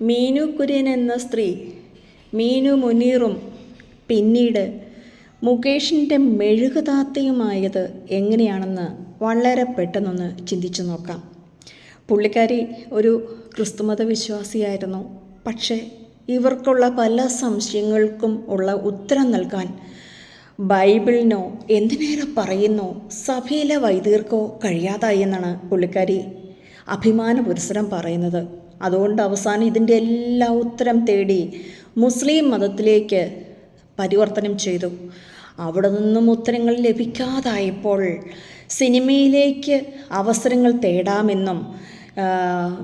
മീനു കുര്യൻ എന്ന സ്ത്രീ മീനു മുനീറും പിന്നീട് മുകേഷിന്റെ മെഴുകുതാത്തയുമായത് എങ്ങനെയാണെന്ന് വളരെ പെട്ടെന്നൊന്ന് ചിന്തിച്ചു നോക്കാം. പുള്ളിക്കാരി ഒരു ക്രിസ്തുമത വിശ്വാസിയായിരുന്നു പക്ഷേ ഇവർക്കുള്ള പല സംശയങ്ങൾക്കും ഉള്ള ഉത്തരം നൽകാൻ ബൈബിളിനോ എന്തിനേറെ പറയുന്നോ സഭയിലെ വൈദികർക്കോ കഴിയാതായി എന്നാണ് പുള്ളിക്കാരി അഭിമാന പുരസരം പറയുന്നത്. അതുകൊണ്ട് അവസാനം ഇതിന്റെ എല്ലാ ഉത്തരം തേടി മുസ്ലിം മതത്തിലേക്ക് പരിവർത്തനം ചെയ്തു. അവിടെ നിന്നും ഉത്തരങ്ങൾ ലഭിക്കാതായപ്പോൾ സിനിമയിലേക്ക് അവസരങ്ങൾ തേടാമെന്നും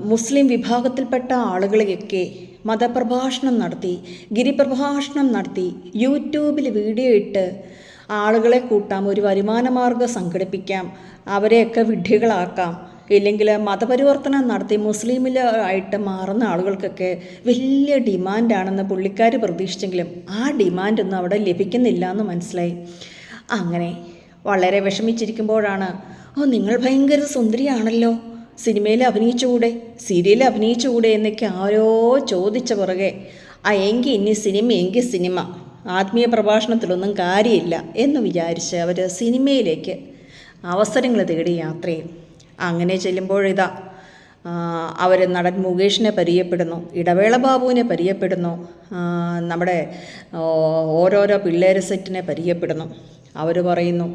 മുസ്ലിം വിഭാഗത്തിൽപ്പെട്ട ആളുകളെയൊക്കെ മതപ്രഭാഷണം നടത്തി ഗിരിപ്രഭാഷണം നടത്തി യൂട്യൂബിൽ വീഡിയോ ഇട്ട് ആളുകളെ കൂട്ടാം ഒരു വരുമാനമാർഗം സംഘടിപ്പിക്കാം അവരെയൊക്കെ വിഡ്ഢികളാക്കാം ഇല്ലെങ്കിൽ മതപരിവർത്തനം നടത്തി മുസ്ലിമിൽ ആയിട്ട് മാറുന്ന ആളുകൾക്കൊക്കെ വലിയ ഡിമാൻഡാണെന്ന് പുള്ളിക്കാർ പ്രതീക്ഷിച്ചെങ്കിലും ആ ഡിമാൻഡൊന്നും അവിടെ ലഭിക്കുന്നില്ല എന്ന് മനസ്സിലായി. അങ്ങനെ വളരെ വിഷമിച്ചിരിക്കുമ്പോഴാണ് ഓ നിങ്ങൾ ഭയങ്കര സുന്ദരിയാണല്ലോ. സിനിമയിൽ അഭിനയിച്ചുകൂടെ? സീരിയലിൽ അഭിനയിച്ചുകൂടെ? എന്നൊക്കെ ആരോ ചോദിച്ച പുറകെ ആ എങ്കിൽ ഇനി സിനിമ എങ്കിൽ സിനിമ. ആത്മീയ പ്രഭാഷണത്തിലൊന്നും കാര്യമില്ല. എന്ന് വിചാരിച്ച് അവർ സിനിമയിലേക്ക് അവസരങ്ങൾ തേടി യാത്ര ചെയ്യും അങ്ങനെ ചെല്ലുമ്പോഴിതാ അവർ നടൻ മുകേഷിനെ പരിചയപ്പെടുന്നു ഇടവേള ബാബുവിനെ പരിചയപ്പെടുന്നു നമ്മുടെ ഓരോരോ പിള്ളേര് സെറ്റിനെ പരിചയപ്പെടുന്നു. അവർ പറയുന്നു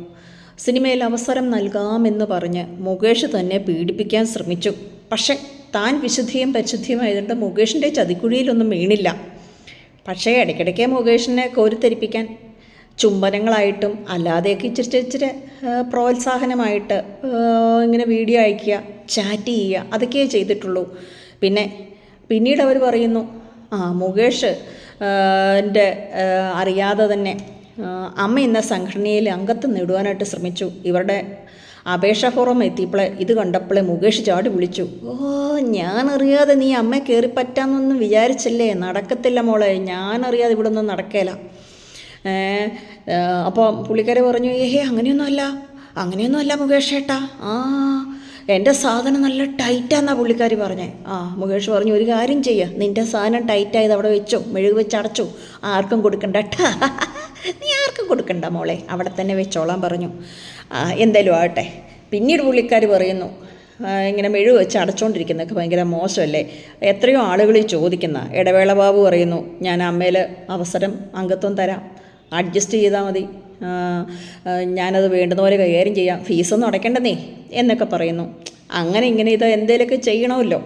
സിനിമയിൽ അവസരം നൽകാമെന്ന് പറഞ്ഞ് മുകേഷ് തന്നെ പീഡിപ്പിക്കാൻ ശ്രമിച്ചു. പക്ഷേ താൻ വിശുദ്ധിയും പരിശുദ്ധിയുമായതുകൊണ്ട് മുകേഷിന്റെ ചതിക്കുഴിയിലൊന്നും വീണില്ല. പക്ഷേ ഇടയ്ക്കിടയ്ക്ക് മുകേഷിനെ കോരിത്തെരിപ്പിക്കാൻ ചുംബനങ്ങളായിട്ടും അല്ലാതെയൊക്കെ ഇച്ചിരി ഇച്ചിരി പ്രോത്സാഹനമായിട്ട് ഇങ്ങനെ വീഡിയോ അയയ്ക്കുക ചാറ്റ് ചെയ്യുക അതൊക്കെയേ ചെയ്തിട്ടുള്ളൂ. പിന്നെ പിന്നീട് അവർ പറയുന്നു ആ മുകേഷ് എന്റെ അറിയാതെ തന്നെ അമ്മ എന്ന സംഘടനയിൽ അംഗത്വം നേടുവാനായിട്ട് ശ്രമിച്ചു. ഇവരുടെ അപേക്ഷാ ഫോറം എത്തിയപ്പോഴേ ഇത് കണ്ടപ്പോഴേ മുകേഷ് ചാടി വിളിച്ചു ഓ ഞാനറിയാതെ നീ അമ്മ കയറി പറ്റാമെന്നൊന്നും വിചാരിച്ചല്ലേ? നടക്കത്തില്ല മോളെ ഞാനറിയാതെ ഇവിടെ ഒന്നും നടക്കേല. അപ്പോൾ പുള്ളിക്കാരി പറഞ്ഞു ഏഹേ അങ്ങനെയൊന്നുമല്ല. അങ്ങനെയൊന്നുമല്ല മുകേഷ് ഏട്ടാ. ആ എന്റെ സാധനം നല്ല ടൈറ്റാന്നാ പുള്ളിക്കാരി പറഞ്ഞേ. ആ മുകേഷ് പറഞ്ഞു ഒരു കാര്യം ചെയ്യുക നിന്റെ സാധനം ടൈറ്റായത് അവിടെ വെച്ചോ മെഴുക് വെച്ച് അടച്ചു. ആർക്കും കൊടുക്കണ്ട. നീ ആർക്കും കൊടുക്കണ്ട മോളെ. അവിടെ തന്നെ വെച്ചോളാൻ പറഞ്ഞു. ആ, എന്തായാലും ആകട്ടെ. പിന്നീട് പുള്ളിക്കാരി പറയുന്നു ഇങ്ങനെ മെഴു വെച്ച് അടച്ചുകൊണ്ടിരിക്കുന്നതൊക്കെ ഭയങ്കര മോശമല്ലേ? എത്രയോ ആളുകൾ ചോദിക്കുന്ന ഇടവേള ബാബു പറയുന്നു ഞാൻ അമ്മയിൽ അവസരം അംഗത്വം തരാം. അഡ്ജസ്റ്റ് ചെയ്താൽ മതി. ഞാനത് വേണ്ടുന്ന പോലെ കൈകാര്യം ചെയ്യാം. ഫീസൊന്നും അടയ്ക്കേണ്ടെന്നേ എന്നൊക്കെ പറയുന്നു. അങ്ങനെ ഇങ്ങനെ ഇത് എന്തേലൊക്കെ ചെയ്യണമല്ലോ.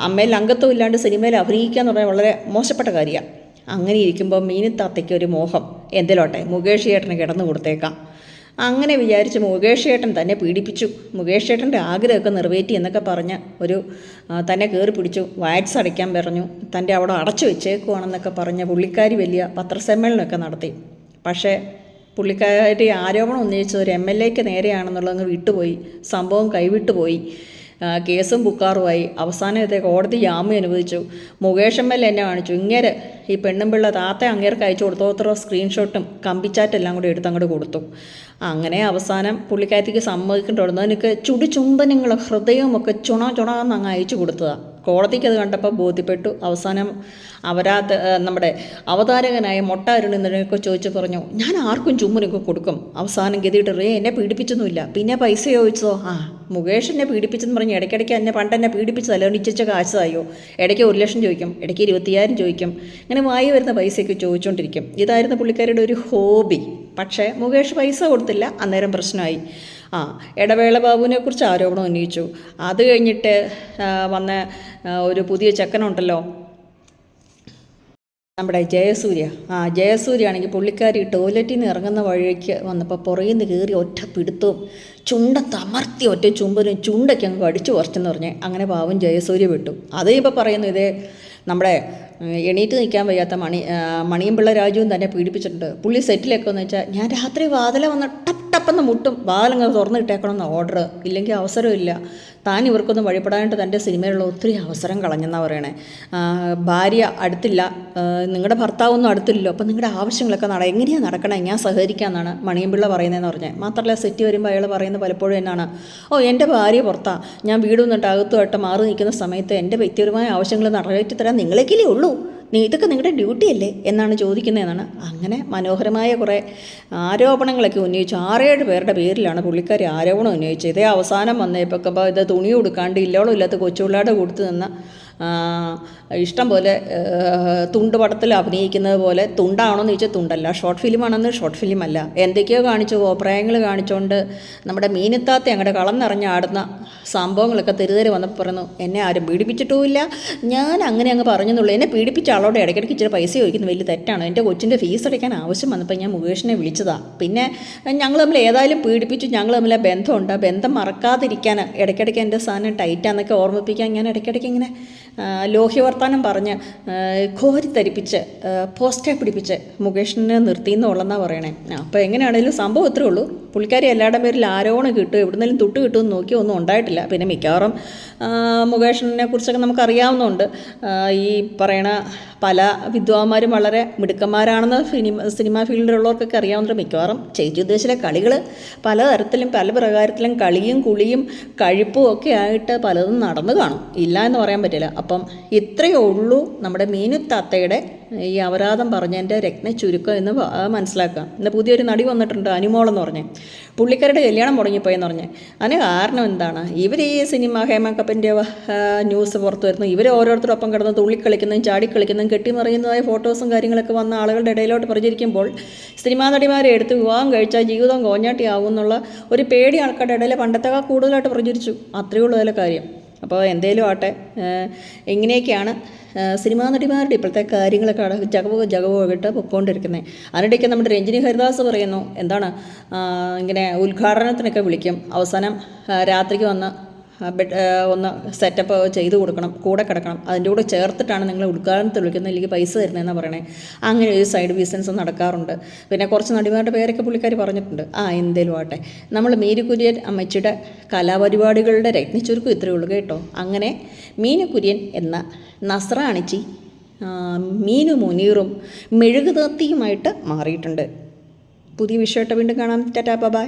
അമ്മയിൽ അംഗത്വം ഇല്ലാണ്ട് സിനിമയിൽ അഭിനയിക്കുക എന്ന് പറഞ്ഞാൽ വളരെ മോശപ്പെട്ട കാര്യമാണ്. അങ്ങനെ ഇരിക്കുമ്പോൾ മീനിത്താത്തയ്ക്ക് ഒരു മോഹം. എന്തേലോട്ടെ മുകേഷ് ചേട്ടന് കിടന്നു കൊടുത്തേക്കാം. അങ്ങനെ വിചാരിച്ച് മുകേഷ് ചേട്ടൻ തന്നെ പീഡിപ്പിച്ചു. മുകേഷ് ചേട്ടന്റെ ആഗ്രഹമൊക്കെ നിറവേറ്റി എന്നൊക്കെ പറഞ്ഞ് ഒരു തന്നെ കയറി പിടിച്ചു. വാക്സ് അടയ്ക്കാൻ പറഞ്ഞു. തന്റെ അവിടെ അടച്ചു വെച്ചേക്കുവാണെന്നൊക്കെ പറഞ്ഞ് പുള്ളിക്കാരി വലിയ പത്രസമ്മേളനമൊക്കെ നടത്തി. പക്ഷേ പുള്ളിക്കാരി ആരോപണം ഉന്നയിച്ചത് ഒരു എം എൽ എക്ക് നേരെയാണെന്നുള്ളതങ്ങ് വിട്ടുപോയി. സംഭവം കൈവിട്ടുപോയി. കേസും ബുക്കാറുമായി അവസാനം ഇതേ കോടതി ജാമ്യം അനുവദിച്ചു. മുകേഷ് എം എൽ എന്നെ കാണിച്ചു. ഇങ്ങനെ ഈ പെണ്ണും പിള്ള താത്ത അങ്ങേർക്ക് അയച്ചു കൊടുത്തോത്ര സ്ക്രീൻഷോട്ടും കമ്പിച്ചാറ്റെല്ലാം കൂടി എടുത്ത് അങ്ങോട്ട് കൊടുത്തു. അങ്ങനെ അവസാനം പുള്ളിക്കാരത്തേക്ക് സമ്മതിക്കേണ്ടി എനിക്ക് ചുടി ഹൃദയവും ഹൃദയമൊക്കെ ചുണ ചുണ എന്ന് അങ്ങ് അയച്ചു കൊടുത്തതാണ് കോടതിക്ക് അത് കണ്ടപ്പോൾ ബോധ്യപ്പെട്ടു. അവസാനം അവരാത് നമ്മുടെ അവതാരകനായ മൊട്ട അരുണിന്നതിനൊക്കെ ചോദിച്ചു പറഞ്ഞു ഞാൻ ആർക്കും ചുമ്മുനൊക്കെ കൊടുക്കും. അവസാനം ഗതിയിട്ട് റേ എന്നെ പീഡിപ്പിച്ചൊന്നുമില്ല. പിന്നെ പൈസ ചോദിച്ചോ? ആ മുകേഷ് എന്നെ പീഡിപ്പിച്ചെന്ന് പറഞ്ഞ് ഇടയ്ക്കിടയ്ക്ക് എന്നെ പണ്ട് എന്നെ പീഡിപ്പിച്ചതല്ലോ? ഇച്ചിച്ച കാശായോ ഇടയ്ക്ക് ഒരു ലക്ഷം ചോദിക്കും ഇടയ്ക്ക് ഇരുപത്തിയായിരം ചോദിക്കും. അങ്ങനെ വായി വരുന്ന പൈസയൊക്കെ ചോദിച്ചുകൊണ്ടിരിക്കും ഇതായിരുന്നു പുള്ളിക്കാരുടെ ഒരു ഹോബി. പക്ഷേ മുകേഷ് പൈസ കൊടുത്തില്ല. അന്നേരം പ്രശ്നമായി. ആ ഇടവേള ബാബുവിനെ കുറിച്ച് ആരോപണം ഉന്നയിച്ചു. അത് കഴിഞ്ഞിട്ട് വന്ന ഒരു പുതിയ ചെക്കനുണ്ടല്ലോ. നമ്മുടെ ജയസൂര്യ. ആ ജയസൂര്യ ആണെങ്കിൽ പുള്ളിക്കാരി ടോയ്ലറ്റിൽ നിന്ന് ഇറങ്ങുന്ന വഴിക്ക് വന്നപ്പോൾ പുറകിൽ നിന്ന് കയറി ഒറ്റ പിടുത്തവും ചുണ്ട തമർത്തി ഒറ്റ ചുമ്പനും ചുണ്ടൊക്കെ അങ്ങ് കടിച്ചു കുറച്ചെന്ന് പറഞ്ഞ് അങ്ങനെ പാവം ജയസൂര്യ വിട്ടു. അതേ ഇപ്പോൾ പറയുന്നു ഇതേ നമ്മുടെ എണീറ്റ് നിൽക്കാൻ വയ്യാത്ത മണി മണിയും പിള്ള രാജുവും തന്നെ പീഡിപ്പിച്ചിട്ടുണ്ട്. പുള്ളി സെറ്റിലൊക്കെ എന്ന് വെച്ചാൽ ഞാൻ രാത്രി വാതില വന്ന് ടപ്പ് ടപ്പെന്ന് മുട്ടും ബാലങ്ങൾ തുറന്ന് ഇട്ടേക്കണമെന്ന് ഓർഡർ ഇല്ലെങ്കിൽ അവസരമില്ല. താൻ ഇവർക്കൊന്നും വഴിപ്പെടാനായിട്ട് തന്റെ സിനിമയിലുള്ള ഒത്തിരി അവസരം കളഞ്ഞെന്നാണ് പറയണേ. ഭാര്യ അടുത്തില്ല. നിങ്ങളുടെ ഭർത്താവൊന്നും അടുത്തില്ലല്ലോ. അപ്പം നിങ്ങളുടെ ആവശ്യങ്ങളൊക്കെ നട എങ്ങനെയാണ് നടക്കണേ? ഞാൻ സഹകരിക്കാമെന്നാണ് മണിയമ്പിള്ള പറയുന്നതെന്ന് പറഞ്ഞത് മാത്രമല്ല സെറ്റ് വരുമ്പോൾ അയാൾ പറയുന്നത് പലപ്പോഴും എന്നാണ്. ഓ എന്റെ ഭാര്യ പുറത്താ. ഞാൻ വീട് വന്നിട്ട് അകത്തുമായിട്ട് മാറി നിൽക്കുന്ന സമയത്ത് എന്റെ വ്യക്തിപരമായ ആവശ്യങ്ങൾ നിറവേറ്റി തരാൻ നിങ്ങളെക്കിലേ ഉള്ളൂ. നീ ഇതൊക്കെ നിങ്ങളുടെ ഡ്യൂട്ടി അല്ലേ? എന്നാണ് ചോദിക്കുന്നത് എന്നാണ് അങ്ങനെ മനോഹരമായ കുറേ ആരോപണങ്ങളൊക്കെ ഉന്നയിച്ചു. ആറേഴ് പേരുടെ പേരിലാണ് പുള്ളിക്കാരി ആരോപണം ഉന്നയിച്ചത്. ഇതേ അവസാനം വന്നപ്പോൾ ഇത് തുണി കൊടുക്കാണ്ട് ഇല്ലോളം ഇല്ലാത്ത കൊച്ചുപിള്ളാടെ കൊടുത്തു നിന്ന ഇഷ്ടം പോലെ തുണ്ട് പടത്തിൽ അഭിനയിക്കുന്നത് പോലെ തുണ്ടാണോ എന്ന് ചോദിച്ചാൽ തുണ്ടല്ല. ഷോർട്ട് ഫിലിം ഫിലിമാണെന്ന് ഷോർട്ട് ഫിലിം അല്ല എന്തൊക്കെയോ കാണിച്ചു അഭിപ്രായങ്ങൾ കാണിച്ചുകൊണ്ട് നമ്മുടെ മീനത്താത്ത അങ്ങോട്ട് കളം നിറഞ്ഞാടുന്ന സംഭവങ്ങളൊക്കെ തെരുതേര് വന്നപ്പോൾ പറയുന്നു എന്നെ ആരും പീഡിപ്പിച്ചിട്ടുമില്ല. ഞാൻ അങ്ങനെ അങ്ങ് പറഞ്ഞെന്നുള്ളൂ. എന്നെ പീഡിപ്പിച്ച ആളോട് ഇടയ്ക്കിടയ്ക്ക് ഇച്ചിരി പൈസ ചോദിക്കുന്നത് വലിയ തെറ്റാണ്. എന്റെ കൊച്ചിന്റെ ഫീസ് അടയ്ക്കാൻ ആവശ്യം വന്നപ്പോൾ ഞാൻ മുകേഷിനെ വിളിച്ചതാണ് പിന്നെ ഞങ്ങൾ തമ്മിൽ ഏതായാലും പീഡിപ്പിച്ചു ഞങ്ങൾ തമ്മിൽ ബന്ധമുണ്ട്. ബന്ധം മറക്കാതിരിക്കാൻ ഇടയ്ക്കിടയ്ക്ക് എന്റെ സാധനം ടൈറ്റാന്നൊക്കെ ഓർമ്മിപ്പിക്കാൻ ഞാൻ ഇടയ്ക്കിടയ്ക്ക് ഇങ്ങനെ ലോഹ്യവർത്താനം പറഞ്ഞ് കോരിത്തരിപ്പിച്ച് പോസ്റ്റേ പിടിപ്പിച്ച് മുകേഷിനെ നിർത്തിയെന്നുള്ളതെന്നാണ് പറയണേ. അപ്പോൾ എങ്ങനെയാണേലും സംഭവം ഇത്രേ ഉള്ളൂ. പുള്ളിക്കാരി എല്ലാവരുടെ പേരിൽ ആരോണം കിട്ടും. എവിടുന്നേലും തൊട്ട് കിട്ടുമെന്ന് നോക്കി ഒന്നും ഉണ്ടായിട്ടില്ല. പിന്നെ മിക്കവാറും മുകേഷിനെ കുറിച്ചൊക്കെ നമുക്കറിയാവുന്നതുകൊണ്ട് ഈ പറയണ പല വിദ്വാന്മാരും വളരെ മിടുക്കന്മാരാണെന്ന് സിനിമ സിനിമാ ഫീൽഡിലുള്ളവർക്കൊക്കെ അറിയാവുന്ന മിക്കവാറും ചേച്ചി ഉദ്ദേശിലെ കളികൾ പലതരത്തിലും പല പ്രകാരത്തിലും കളിയും കുളിയും കഴിപ്പും ഒക്കെ ആയിട്ട് പലതും നടന്നു കാണും. ഇല്ല എന്ന് പറയാൻ പറ്റില്ല. അപ്പം ഇത്രയേ ഉള്ളൂ നമ്മുടെ മീനു മീനുത്താത്തയുടെ ഈ അപരാധം പറഞ്ഞതിന്റെ രത്ന ചുരുക്കം എന്ന് മനസ്സിലാക്കാം. ഇന്ന് പുതിയൊരു നടി വന്നിട്ടുണ്ട് അനുമോൾ എന്ന് പറഞ്ഞ്. പുള്ളിക്കാരുടെ കല്യാണം മുടങ്ങിപ്പോയെന്ന് പറഞ്ഞ്. അതിന് കാരണം എന്താണ്? ഇവർ ഈ സിനിമ ഹേമ കപ്പിന്റെ ന്യൂസ് പുറത്ത് വരുന്നു. ഇവർ ഓരോരുത്തരൊപ്പം കിടന്ന് തുള്ളിക്കളിക്കുന്നതും ചാടിക്കളിക്കുന്നതും കെട്ടിമറിയുന്നതായ ഫോട്ടോസും കാര്യങ്ങളൊക്കെ വന്ന ആളുകളുടെ ഇടയിലോട്ട് പ്രചരിക്കുമ്പോൾ സിനിമാ നടിമാരെ എടുത്ത് വിവാഹം കഴിച്ചാൽ ജീവിതം കോഞ്ഞാട്ടിയാവും എന്നുള്ള ഒരു പേടി ആൾക്കാരുടെ ഇടയിൽ പണ്ടത്തേക്കാൾ കൂടുതലായിട്ട് പ്രചരിച്ചു. അത്രയേ ഉള്ളൂ അതിലെ കാര്യം. അപ്പോൾ എന്തേലും ആട്ടെ ഇങ്ങനെയൊക്കെയാണ് സിനിമാ നടിമാരുടെ ഇപ്പോഴത്തെ കാര്യങ്ങളൊക്കെ ജഗവോ ജഗവോ ഇട്ട് പൊക്കോണ്ടിരിക്കുന്നത് അതിനിടയ്ക്ക് നമ്മുടെ രഞ്ജിനി ഹരിദാസ് പറയുന്നു എന്താണ് ഇങ്ങനെ ഉദ്ഘാടനത്തിനൊക്കെ വിളിക്കും. അവസാനം രാത്രിക്ക് വന്ന് ബെഡ് ഒന്ന് സെറ്റപ്പ് ചെയ്ത് കൊടുക്കണം കൂടെ കിടക്കണം. അതിന്റെ കൂടെ ചേർത്തിട്ടാണ് നിങ്ങൾ ഉദ്ഘാടനത്തിൽ വിളിക്കുന്നത് എനിക്ക് പൈസ തരുന്നതെന്നാണ് പറയണേ. അങ്ങനെ ഒരു സൈഡ് ബിസിനസ് നടക്കാറുണ്ട്. പിന്നെ കുറച്ച് നടിമാരുടെ പേരൊക്കെ പുള്ളിക്കാർ പറഞ്ഞിട്ടുണ്ട്. ആ എന്തേലും ആട്ടെ നമ്മൾ മീനുകുര്യൻ അമ്മച്ചിയുടെ കലാപരിപാടികളുടെ രത്നിച്ചുരുക്കം ഇത്രയേ ഉള്ളൂ കേട്ടോ. അങ്ങനെ മീനുകുര്യൻ എന്ന നസ്ര അണിച്ചി മീനു മുനീറും മെഴുകുതീർത്തിയുമായിട്ട് മാറിയിട്ടുണ്ട്. പുതിയ വിഷയമായിട്ട് വീണ്ടും കാണാം. Tata bye.